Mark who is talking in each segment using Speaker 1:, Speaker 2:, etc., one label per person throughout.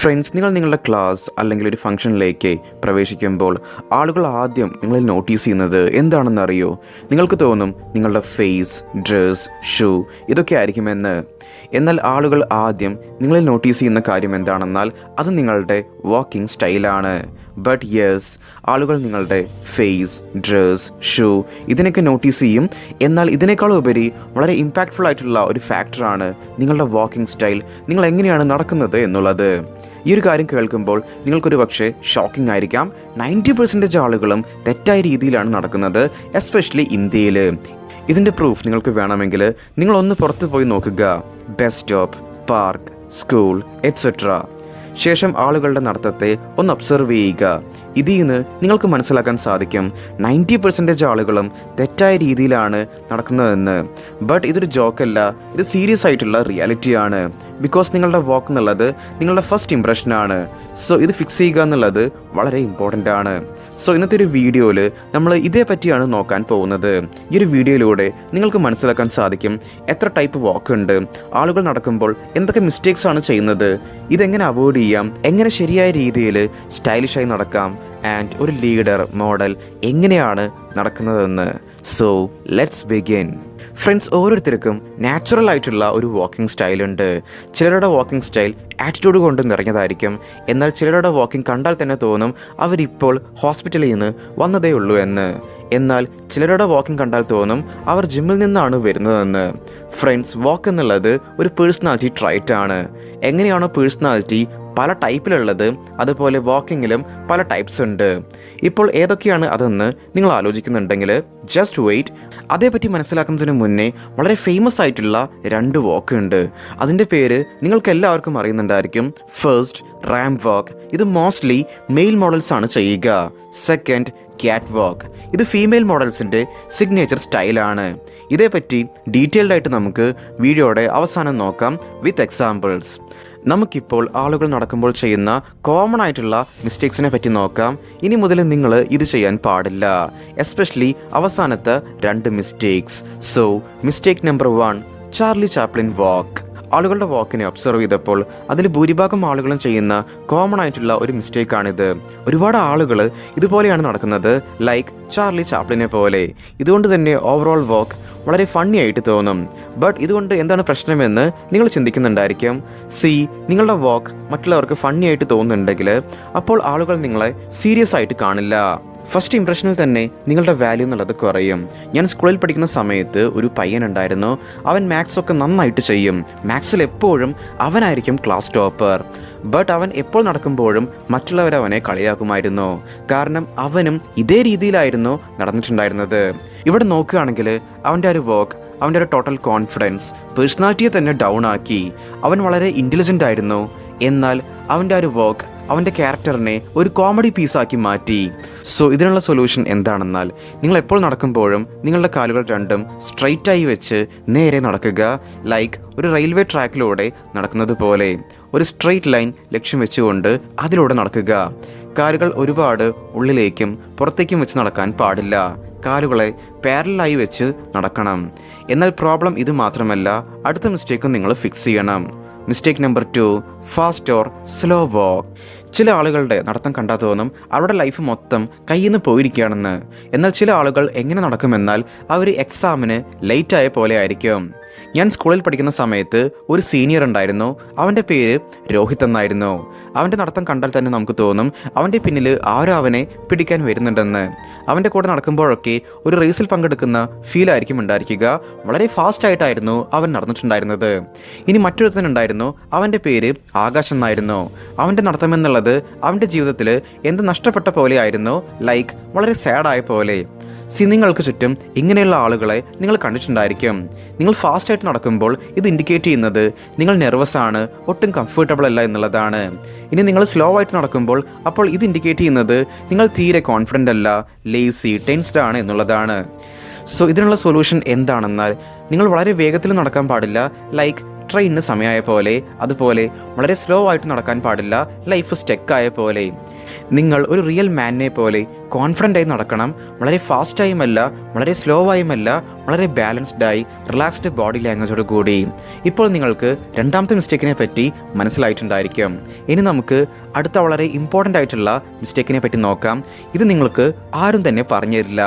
Speaker 1: Friends നിങ്ങൾ നിങ്ങളുടെ class അല്ലെങ്കിൽ ഒരു ഫംഗ്ഷനിലേക്ക് പ്രവേശിക്കുമ്പോൾ ആളുകൾ ആദ്യം നിങ്ങളിൽ നോട്ടീസ് ചെയ്യുന്നത് എന്താണെന്ന് അറിയോ? നിങ്ങൾക്ക് തോന്നും നിങ്ങളുടെ ഫേസ് ഡ്രസ് ഷൂ ഇതൊക്കെ ആയിരിക്കുമെന്ന്. എന്നാൽ ആളുകൾ ആദ്യം നിങ്ങളിൽ നോട്ടീസ് ചെയ്യുന്ന കാര്യം എന്താണെന്നാൽ അത് നിങ്ങളുടെ വാക്കിംഗ് സ്റ്റൈലാണ് ബട്ട് യെസ് ആളുകൾ നിങ്ങളുടെ ഫേസ് ഡ്രസ് ഷൂ ഇതിനൊക്കെ നോട്ടീസ് ചെയ്യും. എന്നാൽ ഇതിനേക്കാൾ ഉപരി വളരെ ഇമ്പാക്റ്റ്ഫുൾ ആയിട്ടുള്ള ഒരു ഫാക്ടറാണ് നിങ്ങളുടെ വാക്കിംഗ് സ്റ്റൈൽ നിങ്ങൾ എങ്ങനെയാണ് നടക്കുന്നത് എന്നുള്ളത്. ഈ ഒരു കാര്യം കേൾക്കുമ്പോൾ നിങ്ങൾക്കൊരു പക്ഷേ ഷോക്കിംഗ് ആയിരിക്കാം. നയന്റി പെർസെന്റേജ് ആളുകളും തെറ്റായ രീതിയിലാണ് നടക്കുന്നത് എസ്പെഷ്യലി ഇന്ത്യയിൽ ഇതിന്റെ പ്രൂഫ് നിങ്ങൾക്ക് വേണമെങ്കിൽ നിങ്ങളൊന്ന് പുറത്ത് പോയി നോക്കുക. Bus stop park school etcetera ശേഷം ആളുകളുടെ നടത്തത്തെ ഒന്ന് ഒബ്സർവ് ചെയ്യുക. ഇതിൽ നിന്ന് നിങ്ങൾക്ക് മനസ്സിലാക്കാൻ സാധിക്കും നയന്റി പെർസെന്റേജ് ആളുകളും തെറ്റായ രീതിയിലാണ് നടക്കുന്നതെന്ന്. ബട്ട് ഇതൊരു ജോക്കല്ല ഇത് സീരിയസ് ആയിട്ടുള്ള റിയാലിറ്റിയാണ് ബിക്കോസ് നിങ്ങളുടെ വാക്ക് എന്നുള്ളത് നിങ്ങളുടെ ഫസ്റ്റ് ഇംപ്രഷനാണ് സോ ഇത് ഫിക്സ് ചെയ്യുക എന്നുള്ളത് വളരെ ഇമ്പോർട്ടന്റ് ആണ്. സോ ഇന്നത്തെ ഒരു വീഡിയോയിൽ നമ്മൾ ഇതേ പറ്റിയാണ് നോക്കാൻ പോകുന്നത്. ഈ ഒരു വീഡിയോയിലൂടെ നിങ്ങൾക്ക് മനസ്സിലാക്കാൻ സാധിക്കും എത്ര ടൈപ്പ് വാക്ക് ഉണ്ട് ആളുകൾ നടക്കുമ്പോൾ എന്തൊക്കെ മിസ്റ്റേക്സ് ആണ് ചെയ്യുന്നത് ഇതെങ്ങനെ അവോയ്ഡ് ചെയ്യാം എങ്ങനെ ശരിയായ രീതിയിൽ സ്റ്റൈലിഷായി നടക്കാം ആൻഡ് ഒരു ലീഡർ മോഡൽ എങ്ങനെയാണ് നടക്കുന്നതെന്ന്. സോ ലെറ്റ്സ് ബിഗിൻ ഫ്രണ്ട്സ് ഓരോരുത്തർക്കും നാച്ചുറൽ ആയിട്ടുള്ള ഒരു വാക്കിംഗ് സ്റ്റൈലുണ്ട് ചിലരുടെ വാക്കിംഗ് സ്റ്റൈൽ ആറ്റിറ്റ്യൂഡ് കൊണ്ട് നിറഞ്ഞതായിരിക്കും. എന്നാൽ ചിലരുടെ വാക്കിംഗ് കണ്ടാൽ തന്നെ തോന്നും അവരിപ്പോൾ ഹോസ്പിറ്റലിൽ നിന്ന് വന്നതേ ഉള്ളൂ എന്ന്. എന്നാൽ ചിലരുടെ വാക്കിംഗ് കണ്ടാൽ തോന്നും അവർ ജിമ്മിൽ നിന്നാണ് വരുന്നതെന്ന്. ഫ്രണ്ട്സ് വാക്ക് എന്നുള്ളത് ഒരു പേഴ്സണാലിറ്റി ട്രൈറ്റ് ആണ്. എങ്ങനെയാണോ പേഴ്സണാലിറ്റി പല ടൈപ്പിലുള്ളത് അതുപോലെ വാക്കിങ്ങിലും പല ടൈപ്സ് ഉണ്ട്. ഇപ്പോൾ ഏതൊക്കെയാണ് അതെന്ന് നിങ്ങൾ ആലോചിക്കുന്നുണ്ടെങ്കിൽ ജസ്റ്റ് വെയിറ്റ് അതേപറ്റി മനസ്സിലാക്കുന്നതിന് മുന്നേ വളരെ ഫേമസ് ആയിട്ടുള്ള രണ്ട് വാക്ക് ഉണ്ട്. അതിന്റെ പേര് നിങ്ങൾക്ക് എല്ലാവർക്കും അറിയുന്നുണ്ടായിരിക്കും. ഫസ്റ്റ് റാം വാക്ക് ഇത് മോസ്റ്റ്ലി മെയിൽ മോഡൽസ് ആണ് ചെയ്യുക. സെക്കൻഡ് ക്യാറ്റ് വാക്ക് ഇത് ഫീമെയിൽ മോഡൽസിന്റെ സിഗ്നേച്ചർ സ്റ്റൈലാണ് ഇതേപ്പറ്റി ഡീറ്റെയിൽഡ് ആയിട്ട് നമുക്ക് വീഡിയോയുടെ അവസാനം നോക്കാം വിത്ത് എക്സാമ്പിൾസ് നമുക്കിപ്പോൾ ആളുകൾ നടക്കുമ്പോൾ ചെയ്യുന്ന കോമൺ ആയിട്ടുള്ള മിസ്റ്റേക്സിനെ പറ്റി നോക്കാം. ഇനി മുതൽ നിങ്ങൾ ഇത് ചെയ്യാൻ പാടില്ല. എസ്പെഷ്യലി അവസാനത്തെ രണ്ട് mistakes so mistake number one Charlie Chaplin walk ആളുകളുടെ വാക്കിനെ ഒബ്സർവ് ചെയ്തപ്പോൾ അതിൽ ഭൂരിഭാഗം ആളുകളും ചെയ്യുന്ന കോമൺ ആയിട്ടുള്ള ഒരു മിസ്റ്റേക്കാണിത് ഒരുപാട് ആളുകൾ ഇതുപോലെയാണ് നടക്കുന്നത് ലൈക്ക് ചാർലി ചാപ്ലിനെ പോലെ. ഇതുകൊണ്ട് തന്നെ ഓവറോൾ വാക്ക് വളരെ ഫണ്ണി ആയിട്ട് തോന്നും. ബട്ട് ഇതുകൊണ്ട് എന്താണ് പ്രശ്നമെന്ന് നിങ്ങൾ ചിന്തിക്കുന്നുണ്ടായിരിക്കും. സി നിങ്ങളുടെ വാക്ക് മറ്റുള്ളവർക്ക് ഫണ്ണി ആയിട്ട് തോന്നുന്നുണ്ടെങ്കിൽ അപ്പോൾ ആളുകൾ നിങ്ങളെ സീരിയസ് ആയിട്ട് കാണില്ല. ഫസ്റ്റ് ഇംപ്രഷനിൽ തന്നെ നിങ്ങളുടെ വാല്യൂ എന്നുള്ളത് കുറയും. ഞാൻ സ്കൂളിൽ പഠിക്കുന്ന സമയത്ത് ഒരു പയ്യൻ ഉണ്ടായിരുന്നു. അവൻ മാത്സ് ഒക്കെ നന്നായിട്ട് ചെയ്യും. മാത്സിൽ എപ്പോഴും അവനായിരിക്കും ക്ലാസ് ടോപ്പർ ബട്ട് അവൻ എപ്പോൾ നടക്കുമ്പോഴും മറ്റുള്ളവർ അവനെ കളിയാക്കുമായിരുന്നു. കാരണം അവനും ഇതേ രീതിയിലായിരുന്നു നടന്നിട്ടുണ്ടായിരുന്നത്. ഇവിടെ നോക്കുകയാണെങ്കിൽ അവന്റെ ഒരു വർക്ക് അവന്റെ ഒരു ടോട്ടൽ കോൺഫിഡൻസ് പേഴ്സണാലിറ്റിയെ തന്നെ ഡൗൺ ആക്കി. അവൻ വളരെ ഇന്റലിജന്റ് ആയിരുന്നു. എന്നാൽ അവന്റെ ഒരു വർക്ക് അവന്റെ ക്യാരക്ടറിനെ ഒരു കോമഡി പീസാക്കി മാറ്റി. സോ ഇതിനുള്ള സൊല്യൂഷൻ എന്താണെന്നാൽ നിങ്ങൾ എപ്പോൾ നടക്കുമ്പോഴും നിങ്ങളുടെ കാലുകൾ രണ്ടും സ്ട്രൈറ്റായി വെച്ച് നേരെ നടക്കുക. ലൈക്ക് ഒരു റെയിൽവേ ട്രാക്കിലൂടെ നടക്കുന്നത് പോലെ. ഒരു സ്ട്രെയിറ്റ് ലൈൻ ലക്ഷ്യം വെച്ചുകൊണ്ട് അതിലൂടെ നടക്കുക. കാലുകൾ ഒരുപാട് ഉള്ളിലേക്കും പുറത്തേക്കും വെച്ച് നടക്കാൻ പാടില്ല. കാലുകളെ പാരലായി വെച്ച് നടക്കണം. എന്നാൽ പ്രോബ്ലം ഇത് മാത്രമല്ല അടുത്ത മിസ്റ്റേക്കും നിങ്ങൾ ഫിക്സ് ചെയ്യണം. Mistake number two fast or slow walk ചില ആളുകളുടെ നടത്തം കണ്ടാൽ തോന്നും അവരുടെ ലൈഫ് മൊത്തം കയ്യിൽ നിന്ന് പോയിരിക്കുകയാണെന്ന്. എന്നാൽ ചില ആളുകൾ എങ്ങനെ നടക്കുമെന്നാൽ അവർ എക്സാമിന് ലേറ്റായ പോലെ ആയിരിക്കും. ഞാൻ സ്കൂളിൽ പഠിക്കുന്ന സമയത്ത് ഒരു സീനിയർ ഉണ്ടായിരുന്നു. അവന്റെ പേര് രോഹിത് എന്നായിരുന്നു. അവന്റെ നടത്തം കണ്ടാൽ തന്നെ നമുക്ക് തോന്നും അവന്റെ പിന്നിൽ ആരോ അവനെ പിടിക്കാൻ വരുന്നുണ്ടെന്ന്. അവന്റെ കൂടെ നടക്കുമ്പോഴൊക്കെ ഒരു റേസിൽ പങ്കെടുക്കുന്ന ഫീൽ ആയിരിക്കും ഉണ്ടായിരിക്കുക. വളരെ ഫാസ്റ്റ് ആയിട്ടായിരുന്നു അവൻ നടന്നിട്ടുണ്ടായിരുന്നത്. ഇനി മറ്റൊരുത്തനുണ്ടായിരുന്നു അവന്റെ പേര് ആകാശ് എന്നായിരുന്നു അവന്റെ നടത്തം എന്നുള്ളത് അവന്റെ ജീവിതത്തിൽ എന്ത് നഷ്ടപ്പെട്ട പോലെ ആയിരുന്നു ലൈക്ക് വളരെ സാഡായ പോലെ. സി നിങ്ങൾക്ക് ചുറ്റും ഇങ്ങനെയുള്ള ആളുകളെ നിങ്ങൾ കണ്ടിട്ടുണ്ടായിരിക്കും. നിങ്ങൾ ഫാസ്റ്റായിട്ട് നടക്കുമ്പോൾ ഇത് ഇൻഡിക്കേറ്റ് ചെയ്യുന്നത് നിങ്ങൾ നെർവസ് ആണ് ഒട്ടും കംഫർട്ടബിൾ അല്ല എന്നുള്ളതാണ്. ഇനി നിങ്ങൾ സ്ലോ ആയിട്ട് നടക്കുമ്പോൾ അപ്പോൾ ഇത് ഇൻഡിക്കേറ്റ് ചെയ്യുന്നത് നിങ്ങൾ തീരെ കോൺഫിഡന്റ് അല്ല ലേസി ടെൻസ്ഡ് ആണ് എന്നുള്ളതാണ്. സോ ഇതിനുള്ള സൊല്യൂഷൻ എന്താണെന്നാൽ നിങ്ങൾ വളരെ വേഗത്തിൽ നടക്കാൻ പാടില്ല ലൈക്ക് ട്രെയിനിന് സമയമായ പോലെ അതുപോലെ വളരെ സ്ലോ ആയിട്ട് നടക്കാൻ പാടില്ല ലൈഫ് സ്റ്റെക്കായ പോലെ. നിങ്ങൾ ഒരു റിയൽ മാനിനെ പോലെ കോൺഫിഡന്റ് ആയി നടക്കണം. വളരെ ഫാസ്റ്റായുമല്ല വളരെ സ്ലോ ആയുമല്ല വളരെ ബാലൻസ്ഡ് ആയി റിലാക്സ്ഡ് ബോഡി ലാംഗ്വേജോട് കൂടി. ഇപ്പോൾ നിങ്ങൾക്ക് രണ്ടാമത്തെ മിസ്റ്റേക്കിനെ പറ്റി മനസ്സിലായിട്ടുണ്ടായിരിക്കും. ഇനി നമുക്ക് അടുത്ത വളരെ ഇമ്പോർട്ടന്റ് ആയിട്ടുള്ള മിസ്റ്റേക്കിനെ പറ്റി നോക്കാം. ഇത് നിങ്ങൾക്ക് ആരും തന്നെ പറഞ്ഞു തരില്ല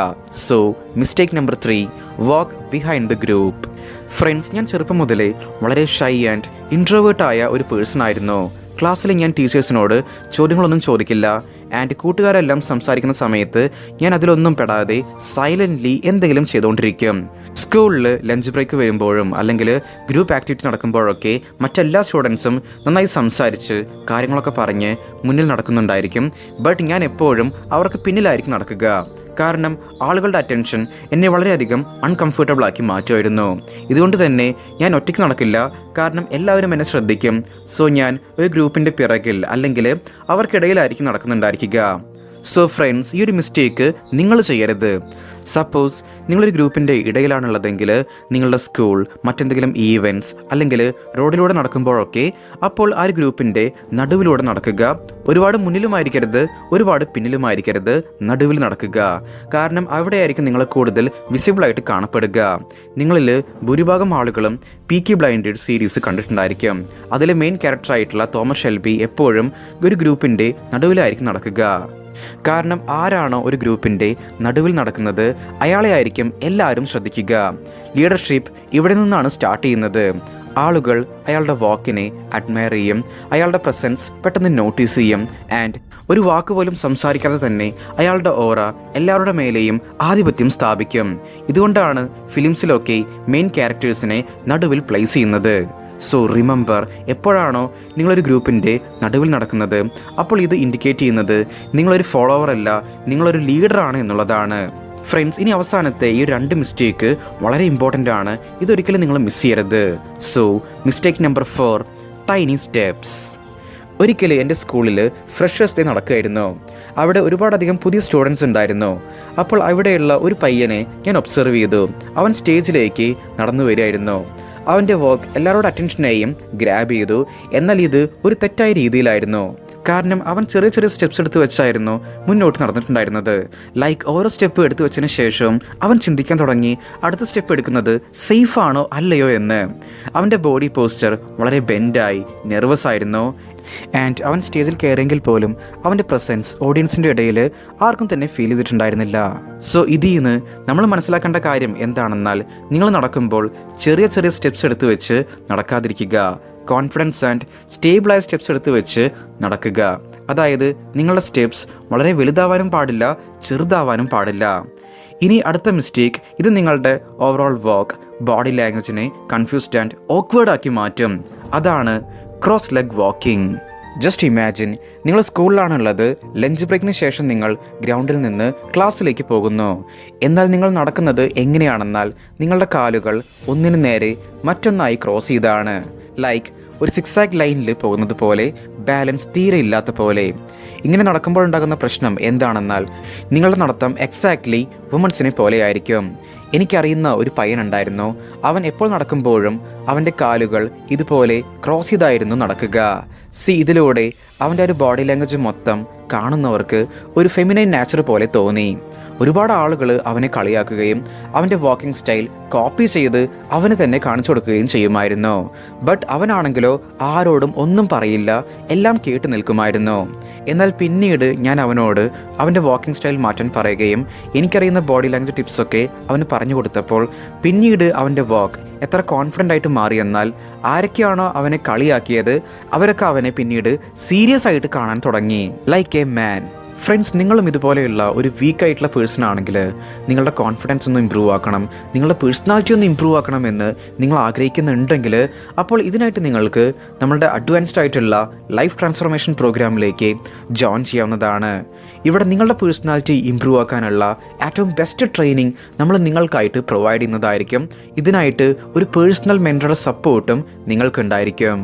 Speaker 1: so mistake number three walk behind the group friends ഞാൻ ചെറുപ്പം മുതലേ വളരെ ഷൈ ആൻഡ് ഇൻട്രോവേർട്ട് ആയ ഒരു പേഴ്സൺ ആയിരുന്നു. ക്ലാസ്സിൽ ഞാൻ ടീച്ചേഴ്സിനോട് ചോദ്യങ്ങളൊന്നും ചോദിക്കില്ല. ആൻഡ് കൂട്ടുകാരെല്ലാം സംസാരിക്കുന്ന സമയത്ത് ഞാൻ അതിലൊന്നും പെടാതെ സൈലന്റ്ലി എന്തെങ്കിലും ചെയ്തുകൊണ്ടിരിക്കും സ്കൂളിൽ ലഞ്ച് ബ്രേക്ക് വരുമ്പോഴും അല്ലെങ്കിൽ ഗ്രൂപ്പ് ആക്ടിവിറ്റി നടക്കുമ്പോഴൊക്കെ മറ്റെല്ലാ സ്റ്റുഡൻസും നന്നായി സംസാരിച്ച് കാര്യങ്ങളൊക്കെ പറഞ്ഞ് മുന്നിൽ നടക്കുന്നുണ്ടായിരിക്കും. ബട്ട് ഞാൻ എപ്പോഴും അവർക്ക് പിന്നിലായിരിക്കും നടക്കുക. കാരണം ആളുകളുടെ അറ്റൻഷൻ എന്നെ വളരെയധികം അൺകംഫർട്ടബിൾ ആക്കി മാറ്റുമായിരുന്നു. ഇതുകൊണ്ട് തന്നെ ഞാൻ ഒറ്റയ്ക്ക് നടക്കില്ല. കാരണം എല്ലാവരും എന്നെ ശ്രദ്ധിക്കും. സോ ഞാൻ ഒരു ഗ്രൂപ്പിന്റെ പിറകിൽ അല്ലെങ്കിൽ അവർക്കിടയിലായിരിക്കും നടക്കുന്നുണ്ടായിരിക്കുക. സോ ഫ്രണ്ട്സ് ഈ ഒരു മിസ്റ്റേക്ക് നിങ്ങൾ ചെയ്യരുത്. സപ്പോസ് നിങ്ങളൊരു ഗ്രൂപ്പിന്റെ ഇടയിലാണുള്ളതെങ്കിൽ നിങ്ങളുടെ സ്കൂൾ മറ്റെന്തെങ്കിലും ഈവന്റ്സ് അല്ലെങ്കിൽ റോഡിലൂടെ നടക്കുമ്പോഴൊക്കെ അപ്പോൾ ആ ഒരു ഗ്രൂപ്പിന്റെ നടുവിലൂടെ നടക്കുക. ഒരുപാട് മുന്നിലുമായിരിക്കരുത് ഒരുപാട് പിന്നിലുമായിരിക്കരുത് നടുവിൽ നടക്കുക. കാരണം അവിടെയായിരിക്കും നിങ്ങൾ കൂടുതൽ വിസിബിളായിട്ട് കാണപ്പെടുക. നിങ്ങളിൽ ഭൂരിഭാഗം ആളുകളും പി കെ ബ്ലൈൻഡഡ് സീരീസ് കണ്ടിട്ടുണ്ടായിരിക്കും. അതിലെ മെയിൻ ക്യാരക്ടറായിട്ടുള്ള തോമസ് ഷെൽബി എപ്പോഴും ഒരു ഗ്രൂപ്പിന്റെ നടുവിലായിരിക്കും നടക്കുക. കാരണം ആരാണോ ഒരു ഗ്രൂപ്പിന്റെ നടുവിൽ നടക്കുന്നത് അയാളെ ആയിരിക്കും എല്ലാവരും ശ്രദ്ധിക്കുക. ലീഡർഷിപ്പ് ഇവിടെ നിന്നാണ് സ്റ്റാർട്ട് ചെയ്യുന്നത്. ആളുകൾ അയാളുടെ വാക്കിനെ അഡ്മയർ ചെയ്യും അയാളുടെ പ്രസൻസ് പെട്ടെന്ന് നോട്ടീസ് ചെയ്യും ആൻഡ് ഒരു വാക്ക് പോലും സംസാരിക്കാതെ തന്നെ അയാളുടെ ഓറ എല്ലാവരുടെ മേലെയും ആധിപത്യം സ്ഥാപിക്കും. ഇതുകൊണ്ടാണ് ഫിലിംസിലൊക്കെ മെയിൻ ക്യാരക്ടേഴ്സിനെ നടുവിൽ പ്ലേസ് ചെയ്യുന്നത്. സോ റിമെമ്പർ എപ്പോഴാണോ നിങ്ങളൊരു ഗ്രൂപ്പിന്റെ നടുവിൽ നടക്കുന്നത് അപ്പോൾ ഇത് ഇൻഡിക്കേറ്റ് ചെയ്യുന്നത് നിങ്ങളൊരു ഫോളോവർ അല്ല നിങ്ങളൊരു ലീഡറാണ് എന്നുള്ളതാണ്. ഫ്രണ്ട്സ് ഇനി അവസാനത്തെ ഈ രണ്ട് മിസ്റ്റേക്ക് വളരെ ഇമ്പോർട്ടന്റ് ആണ്. ഇതൊരിക്കലും നിങ്ങൾ മിസ് ചെയ്യരുത്. So mistake number four tiny steps ഒരിക്കൽ എന്റെ സ്കൂളിൽ ഫ്രഷേഴ്സ് ഡേ നടക്കുമായിരുന്നു അവിടെ ഒരുപാടധികം പുതിയ സ്റ്റുഡൻസ് ഉണ്ടായിരുന്നു. അപ്പോൾ അവിടെയുള്ള ഒരു പയ്യനെ ഞാൻ ഒബ്സർവ് ചെയ്തു. അവൻ സ്റ്റേജിലേക്ക് നടന്നു വരികയായിരുന്നു. അവന്റെ വർക്ക് എല്ലാവരുടെ അറ്റൻഷനെയും ഗ്രാബ് ചെയ്തു. എന്നാൽ ഇത് ഒരു തെറ്റായ രീതിയിലായിരുന്നു. കാരണം അവൻ ചെറിയ ചെറിയ സ്റ്റെപ്സ് എടുത്ത് വെച്ചായിരുന്നു മുന്നോട്ട് നടന്നിട്ടുണ്ടായിരുന്നത്. ലൈക്ക് ഓരോ സ്റ്റെപ്പ് എടുത്തു വെച്ചതിന് ശേഷം അവൻ ചിന്തിക്കാൻ തുടങ്ങി അടുത്ത സ്റ്റെപ്പ് എടുക്കുന്നത് സേഫ് ആണോ അല്ലയോ എന്ന്. അവന്റെ ബോഡി പോസ്റ്റർ വളരെ ബെൻഡായി നെർവസ് ആയിരുന്നു. ആൻഡ് അവൻ സ്റ്റേജിൽ കയറിയെങ്കിൽ പോലും അവന്റെ പ്രസൻസ് ഓഡിയൻസിന്റെ ഇടയിൽ ആർക്കും തന്നെ ഫീൽ ചെയ്തിട്ടുണ്ടായിരുന്നില്ല. സോ ഇതിൽ നിന്ന് നമ്മൾ മനസ്സിലാക്കേണ്ട കാര്യം എന്താണെന്നാൽ നിങ്ങൾ നടക്കുമ്പോൾ ചെറിയ ചെറിയ സ്റ്റെപ്സ് എടുത്തു വെച്ച് നടക്കാതിരിക്കുക. കോൺഫിഡൻസ് ആൻഡ് സ്റ്റേബിളായ സ്റ്റെപ്സ് എടുത്ത് വെച്ച് നടക്കുക. അതായത് നിങ്ങളുടെ സ്റ്റെപ്സ് വളരെ വലുതാവാനും പാടില്ല ചെറുതാവാനും പാടില്ല. ഇനി അടുത്ത മിസ്റ്റേക്ക് ഇത് നിങ്ങളുടെ ഓവറോൾ വർക്ക് ബോഡി ലാംഗ്വേജിനെ കൺഫ്യൂസ്ഡ് ആൻഡ് ഓക്വേർഡ് ആക്കി മാറ്റും. അതാണ് cross leg walking. Just imagine നിങ്ങൾ സ്കൂളിലാണുള്ളത് ലഞ്ച് ബ്രേക്കിന് ശേഷം നിങ്ങൾ ഗ്രൗണ്ടിൽ നിന്ന് ക്ലാസ്സിലേക്ക് പോകുന്നു. എന്നാൽ നിങ്ങൾ നടക്കുന്നത് എങ്ങനെയാണെന്നാൽ നിങ്ങളുടെ കാലുകൾ ഒന്നിനു നേരെ മറ്റൊന്നായി ക്രോസ് ചെയ്താണ്. ലൈക്ക് ഒരു സിക്സ് ആക്ക് ലൈനിൽ പോകുന്നത് പോലെ ബാലൻസ് തീരെ ഇല്ലാത്ത പോലെ. ഇങ്ങനെ നടക്കുമ്പോൾ ഉണ്ടാകുന്ന പ്രശ്നം എന്താണെന്നാൽ നിങ്ങളുടെ നടത്തം എക്സാക്ട്ലി വുമൺസിനെ പോലെയായിരിക്കും എനിക്കറിയുന്ന ഒരു പയ്യനുണ്ടായിരുന്നു. അവൻ എപ്പോൾ നടക്കുമ്പോഴും അവന്റെ കാലുകൾ ഇതുപോലെ ക്രോസ് ചെയ്തായിരുന്നു നടക്കുക. സി ഇതിലൂടെ അവന്റെ ഒരു ബോഡി ലാംഗ്വേജ് മൊത്തം കാണുന്നവർക്ക് ഒരു ഫെമിനൈൻ നാച്ചർ പോലെ തോന്നി. ഒരുപാട് ആളുകൾ അവനെ കളിയാക്കുകയും അവന്റെ വാക്കിംഗ് സ്റ്റൈൽ കോപ്പി ചെയ്ത് അവന് തന്നെ കാണിച്ചു കൊടുക്കുകയും ചെയ്യുമായിരുന്നു. ബട്ട് അവനാണെങ്കിലോ ആരോടും ഒന്നും പറയില്ല എല്ലാം കേട്ട് നിൽക്കുമായിരുന്നു. എന്നാൽ പിന്നീട് ഞാൻ അവനോട് അവന്റെ വാക്കിംഗ് സ്റ്റൈൽ മാറ്റാൻ പറയുകയും എനിക്കറിയുന്ന ബോഡി ലാംഗ്വേജ് ടിപ്സൊക്കെ അവന് പറഞ്ഞു കൊടുത്തപ്പോൾ പിന്നീട് അവന്റെ വാക്ക് എത്ര കോൺഫിഡന്റ് ആയിട്ട് മാറിയെന്നാൽ ആരൊക്കെയാണോ അവനെ കളിയാക്കിയത് അവരൊക്കെ അവനെ പിന്നീട് സീരിയസ് ആയിട്ട് കാണാൻ തുടങ്ങി. ലൈക്ക് എ മാൻ ഫ്രണ്ട്സ് നിങ്ങളും ഇതുപോലെയുള്ള ഒരു വീക്ക് ആയിട്ടുള്ള പേഴ്സൺ ആണെങ്കിൽ നിങ്ങളുടെ കോൺഫിഡൻസ് ഒന്ന് ഇമ്പ്രൂവ് ആക്കണം നിങ്ങളുടെ പേഴ്സണാലിറ്റി ഒന്ന് ഇമ്പ്രൂവ് ആക്കണമെന്ന് നിങ്ങൾ ആഗ്രഹിക്കുന്നുണ്ടെങ്കിൽ അപ്പോൾ ഇതിനായിട്ട് നിങ്ങൾക്ക് നമ്മളുടെ അഡ്വാൻസ്ഡ് ആയിട്ടുള്ള ലൈഫ് ട്രാൻസ്ഫോർമേഷൻ പ്രോഗ്രാമിലേക്ക് ജോയിൻ ചെയ്യാവുന്നതാണ്. ഇവിടെ നിങ്ങളുടെ പേഴ്സണാലിറ്റി ഇമ്പ്രൂവ് ആക്കാനുള്ള ഏറ്റവും ബെസ്റ്റ് ട്രെയിനിങ് നമ്മൾ നിങ്ങൾക്കായിട്ട് പ്രൊവൈഡ് ചെയ്യുന്നതായിരിക്കും. ഇതിനായിട്ട് ഒരു പേഴ്സണൽ മെന്ററുടെ സപ്പോർട്ടും നിങ്ങൾക്കുണ്ടായിരിക്കും.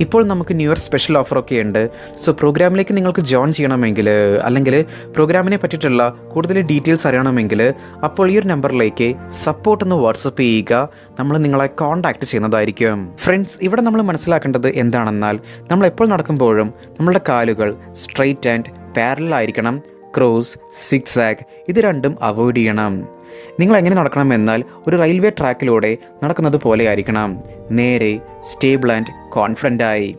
Speaker 1: ഇപ്പോൾ നമുക്ക് ന്യൂ ഇയർ സ്പെഷ്യൽ ഓഫറൊക്കെ ഉണ്ട്. സോ പ്രോഗ്രാമിലേക്ക് നിങ്ങൾക്ക് ജോയിൻ ചെയ്യണമെങ്കിൽ അല്ലെങ്കിൽ പ്രോഗ്രാമിനെ പറ്റിയിട്ടുള്ള കൂടുതൽ ഡീറ്റെയിൽസ് അറിയണമെങ്കിൽ അപ്പോൾ ഈ ഒരു നമ്പറിലേക്ക് സപ്പോർട്ട് എന്ന് വാട്സപ്പ് ചെയ്യുക. നമ്മൾ നിങ്ങളെ കോൺടാക്ട് ചെയ്യുന്നതായിരിക്കും. ഫ്രണ്ട്സ് ഇവിടെ നമ്മൾ മനസ്സിലാക്കേണ്ടത് എന്താണെന്നാൽ നമ്മൾ എപ്പോൾ നടക്കുമ്പോഴും നമ്മുടെ കാലുകൾ സ്ട്രെയിറ്റ് ആൻഡ് പാരലായിരിക്കണം ക്രോസ് സിക്സ് ഇത് രണ്ടും അവോയ്ഡ് ചെയ്യണം. നിങ്ങൾ എങ്ങനെ നടക്കണം എന്നാൽ ഒരു റെയിൽവേ ട്രാക്കിലൂടെ നടക്കുന്നത് പോലെ ആയിരിക്കണം നേരെ സ്റ്റേബിൾ ആൻഡ് കോൺഫിഡന്റ് ആയി.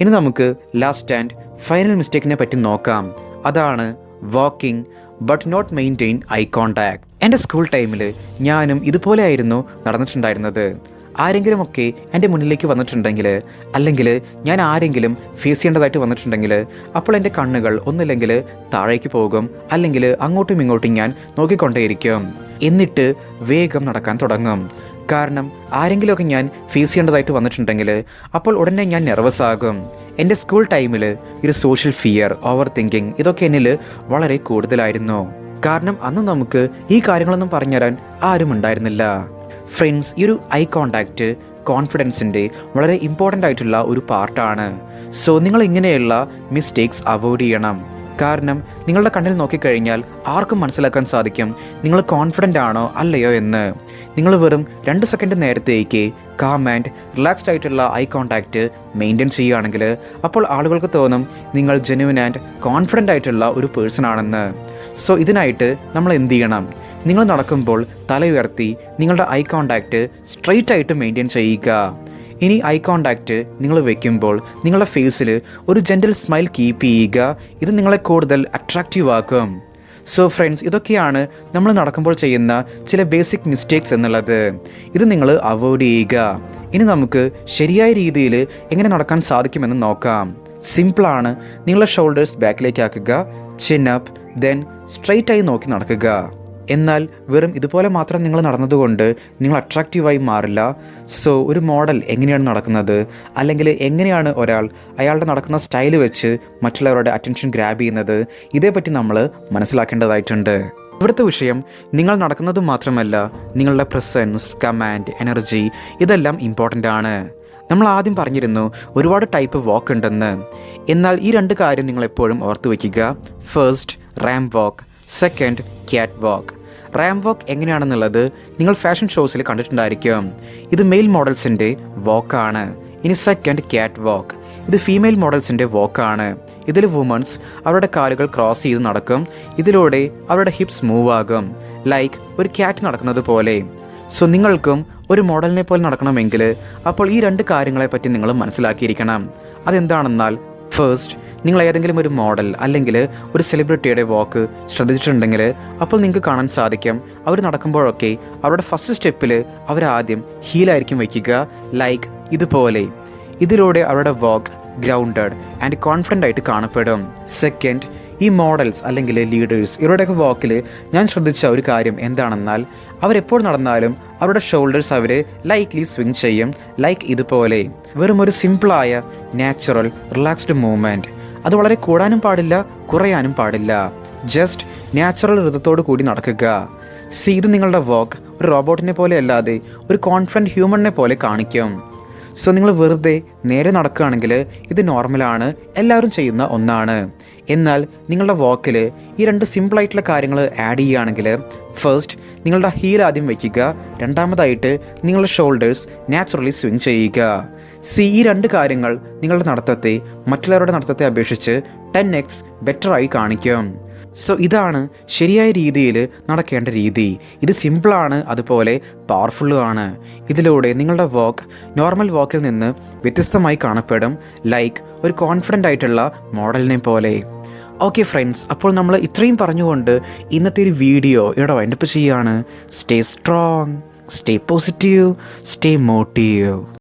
Speaker 1: ഇനി നമുക്ക് ലാസ്റ്റ് ആൻഡ് ഫൈനൽ മിസ്റ്റേക്കിനെ പറ്റി നോക്കാം. അതാണ് walking but not maintain eye contact എന്റെ സ്കൂൾ ടൈമിൽ ഞാനും ഇതുപോലെയായിരുന്നു നടന്നിട്ടുണ്ടായിരുന്നത്. ആരെങ്കിലുമൊക്കെ എന്റെ മുന്നിലേക്ക് വന്നിട്ടുണ്ടെങ്കിൽ അല്ലെങ്കിൽ ഞാൻ ആരെങ്കിലും ഫേസ് ചെയ്യേണ്ടതായിട്ട് വന്നിട്ടുണ്ടെങ്കിൽ അപ്പോൾ എന്റെ കണ്ണുകൾ ഒന്നില്ലെങ്കിൽ താഴേക്ക് പോകും അല്ലെങ്കിൽ അങ്ങോട്ടും ഇങ്ങോട്ടും ഞാൻ നോക്കിക്കൊണ്ടേയിരിക്കും. എന്നിട്ട് വേഗം നടക്കാൻ തുടങ്ങും. കാരണം ആരെങ്കിലുമൊക്കെ ഞാൻ ഫേസ് ചെയ്യേണ്ടതായിട്ട് വന്നിട്ടുണ്ടെങ്കിൽ അപ്പോൾ ഉടനെ ഞാൻ നെർവസ് ആകും. എന്റെ സ്കൂൾ ടൈമിൽ ഒരു സോഷ്യൽ ഫിയർ ഓവർ തിങ്കിങ് ഇതൊക്കെ എന്നിൽ വളരെ കൂടുതലായിരുന്നു. കാരണം അന്ന് നമുക്ക് ഈ കാര്യങ്ങളൊന്നും പറഞ്ഞുതരാൻ ആരും ഉണ്ടായിരുന്നില്ല ഫ്രണ്ട്സ് ഈ ഒരു ഐ കോണ്ടാക്റ്റ് കോൺഫിഡൻസിന്റെ വളരെ ഇമ്പോർട്ടന്റ് ആയിട്ടുള്ള ഒരു പാർട്ടാണ് സോ നിങ്ങൾ ഇങ്ങനെയുള്ള മിസ്റ്റേക്സ് അവോയ്ഡ് ചെയ്യണം. കാരണം നിങ്ങളുടെ കണ്ണിൽ നോക്കിക്കഴിഞ്ഞാൽ ആർക്കും മനസ്സിലാക്കാൻ സാധിക്കും നിങ്ങൾ കോൺഫിഡന്റ് ആണോ അല്ലയോ എന്ന്. നിങ്ങൾ വെറും രണ്ട് സെക്കൻഡ് നേരത്തേക്ക് കാം ആൻഡ് റിലാക്സ്ഡ് ആയിട്ടുള്ള ഐ കോണ്ടാക്റ്റ് മെയിന്റെയിൻ ചെയ്യുകയാണെങ്കിൽ അപ്പോൾ ആളുകൾക്ക് തോന്നും നിങ്ങൾ ജെനുവിൻ ആൻഡ് കോൺഫിഡന്റ് ആയിട്ടുള്ള ഒരു പേഴ്സൺ ആണെന്ന്. സോ ഇതിനായിട്ട് നമ്മൾ എന്ത് ചെയ്യണം? നിങ്ങൾ നടക്കുമ്പോൾ തല ഉയർത്തി നിങ്ങളുടെ ഐ കോണ്ടാക്റ്റ് സ്ട്രെയിറ്റ് ആയിട്ട് മെയിന്റെയിൻ ചെയ്യുക. ഇനി ഐ കോണ്ടാക്റ്റ് നിങ്ങൾ വെക്കുമ്പോൾ നിങ്ങളുടെ ഫേസിൽ ഒരു ജെന്റൽ സ്മൈൽ കീപ്പ് ചെയ്യുക. ഇത് നിങ്ങളെ കൂടുതൽ അട്രാക്റ്റീവ് ആക്കും. സോ ഫ്രണ്ട്സ് ഇതൊക്കെയാണ് നമ്മൾ നടക്കുമ്പോൾ ചെയ്യുന്ന ചില ബേസിക് മിസ്റ്റേക്സ് എന്നുള്ളത്. ഇത് നിങ്ങൾ അവോയ്ഡ് ചെയ്യുക. ഇനി നമുക്ക് ശരിയായ രീതിയിൽ എങ്ങനെ നടക്കാൻ സാധിക്കുമെന്ന് നോക്കാം. സിമ്പിളാണ് നിങ്ങളുടെ ഷോൾഡേഴ്സ് ബാക്കിലേക്ക് ആക്കുക. ചിൻ അപ്പ് ദെൻ സ്ട്രെയിറ്റ് ആയി നോക്കി നടക്കുക. എന്നാൽ വെറും ഇതുപോലെ മാത്രം നിങ്ങൾ നടന്നതുകൊണ്ട് നിങ്ങൾ അട്രാക്റ്റീവായി മാറില്ല. സോ ഒരു മോഡൽ എങ്ങനെയാണ് നടക്കുന്നത്? അല്ലെങ്കിൽ എങ്ങനെയാണ് ഒരാൾ അയാളുടെ നടക്കുന്ന സ്റ്റൈൽ വെച്ച് മറ്റുള്ളവരുടെ അറ്റൻഷൻ ഗ്രാബ് ചെയ്യുന്നത്? ഇതേപ്പറ്റി നമ്മൾ മനസ്സിലാക്കേണ്ടതായിട്ടുണ്ട്. ഇവിടുത്തെ വിഷയം നിങ്ങൾ നടക്കുന്നത് മാത്രമല്ല നിങ്ങളുടെ പ്രസൻസ് കമാൻഡ് എനർജി ഇതെല്ലാം ഇമ്പോർട്ടന്റ് ആണ്. നമ്മൾ ആദ്യം പറഞ്ഞിരുന്നു ഒരുപാട് ടൈപ്പ് വാക്ക് ഉണ്ടെന്ന്. എന്നാൽ ഈ രണ്ട് കാര്യം നിങ്ങൾ എപ്പോഴും ഓർത്തു വയ്ക്കുക first ramp walk second cat walk ramp work എങ്ങനെയാണെന്നുള്ളത് നിങ്ങൾ ഫാഷൻ ഷോസിൽ കണ്ടിട്ടുണ്ടായിരിക്കും. ഇത് മെയിൽ മോഡൽസിന്റെ വോക്കാണ് ഇനി സെക്കൻഡ് ക്യാറ്റ് വോക്ക് ഇത് ഫീമെയിൽ മോഡൽസിന്റെ വോക്കാണ് ഇതിൽ വുമൺസ് അവരുടെ കാലുകൾ ക്രോസ് ചെയ്ത് നടക്കും. ഇതിലൂടെ അവരുടെ ഹിപ്സ് മൂവ് ആകും. ലൈക്ക് ഒരു ക്യാറ്റ് നടക്കുന്നത് പോലെ. സോ നിങ്ങൾക്കും ഒരു മോഡലിനെ പോലെ നടക്കണമെങ്കിൽ അപ്പോൾ ഈ രണ്ട് കാര്യങ്ങളെ പറ്റി നിങ്ങൾ മനസ്സിലാക്കിയിരിക്കണം. അതെന്താണെന്നാൽ ഫസ്റ്റ് നിങ്ങൾ ഏതെങ്കിലും ഒരു മോഡൽ അല്ലെങ്കിൽ ഒരു സെലിബ്രിറ്റിയുടെ വാക്ക് ശ്രദ്ധിച്ചിട്ടുണ്ടെങ്കിൽ അപ്പോൾ നിങ്ങൾക്ക് കാണാൻ സാധിക്കും. അവർ നടക്കുമ്പോഴൊക്കെ അവരുടെ ഫസ്റ്റ് സ്റ്റെപ്പിൽ അവരാദ്യം ഹീലായിരിക്കും വയ്ക്കുക ലൈക്ക് ഇതുപോലെ. ഇതിലൂടെ അവരുടെ വാക്ക് ഗ്രൗണ്ടഡ് ആൻഡ് കോൺഫിഡന്റ് ആയിട്ട് കാണപ്പെടും. സെക്കൻഡ് ഈ മോഡൽസ് അല്ലെങ്കിൽ ലീഡേഴ്സ് ഇവരുടെയൊക്കെ വാക്കിൽ ഞാൻ ശ്രദ്ധിച്ച ഒരു കാര്യം എന്താണെന്നാൽ അവരെപ്പോൾ നടന്നാലും അവരുടെ ഷോൾഡേഴ്സ് അവർ ലൈറ്റ്ലി സ്വിങ് ചെയ്യും. ലൈക്ക് ഇതുപോലെ. വെറും ഒരു സിമ്പിളായ നാച്ചുറൽ റിലാക്സ്ഡ് മൂവ്മെന്റ് അത് വളരെ കൂടാനും പാടില്ല കുറയാനും പാടില്ല. ജസ്റ്റ് നാച്ചുറൽ ഋതത്തോടു കൂടി നടക്കുക. സി ഇത് നിങ്ങളുടെ വാക്ക് ഒരു റോബോട്ടിനെ പോലെ അല്ലാതെ ഒരു കോൺഫിഡന്റ് ഹ്യൂമണിനെ പോലെ കാണിക്കും. സോ നിങ്ങൾ വെറുതെ നേരെ നടക്കുകയാണെങ്കിൽ ഇത് നോർമലാണ് എല്ലാവരും ചെയ്യുന്ന ഒന്നാണ്. എന്നാൽ നിങ്ങളുടെ വാക്കിൽ ഈ രണ്ട് സിമ്പിളായിട്ടുള്ള കാര്യങ്ങൾ ആഡ് ചെയ്യുകയാണെങ്കിൽ ഫസ്റ്റ് നിങ്ങളുടെ ഹീൽ ആദ്യം വയ്ക്കുക രണ്ടാമതായിട്ട് നിങ്ങളുടെ ഷോൾഡേഴ്സ് നാച്ചുറലി സ്വിങ് ചെയ്യുക. സി ഈ രണ്ട് കാര്യങ്ങൾ നിങ്ങളുടെ നടത്തത്തെ മറ്റുള്ളവരുടെ നടത്തത്തെ അപേക്ഷിച്ച് ടെൻ എക്സ് ബെറ്ററായി കാണിക്കും. സോ ഇതാണ് ശരിയായ രീതിയിൽ നടക്കേണ്ട രീതി. ഇത് സിമ്പിളാണ് അതുപോലെ പവർഫുള്ളും ആണ് ഇതിലൂടെ നിങ്ങളുടെ വാക്ക് നോർമൽ വാക്കിൽ നിന്ന് വ്യത്യസ്തമായി കാണപ്പെടും ലൈക്ക് ഒരു കോൺഫിഡന്റ് ആയിട്ടുള്ള മോഡലിനെ പോലെ. ഓക്കെ ഫ്രണ്ട്സ് അപ്പോൾ നമ്മൾ ഇത്രയും പറഞ്ഞുകൊണ്ട് ഇന്നത്തെ ഒരു വീഡിയോ ഇവിടെ വൈൻഡപ്പ് ചെയ്യുകയാണ് stay strong stay positive stay motive.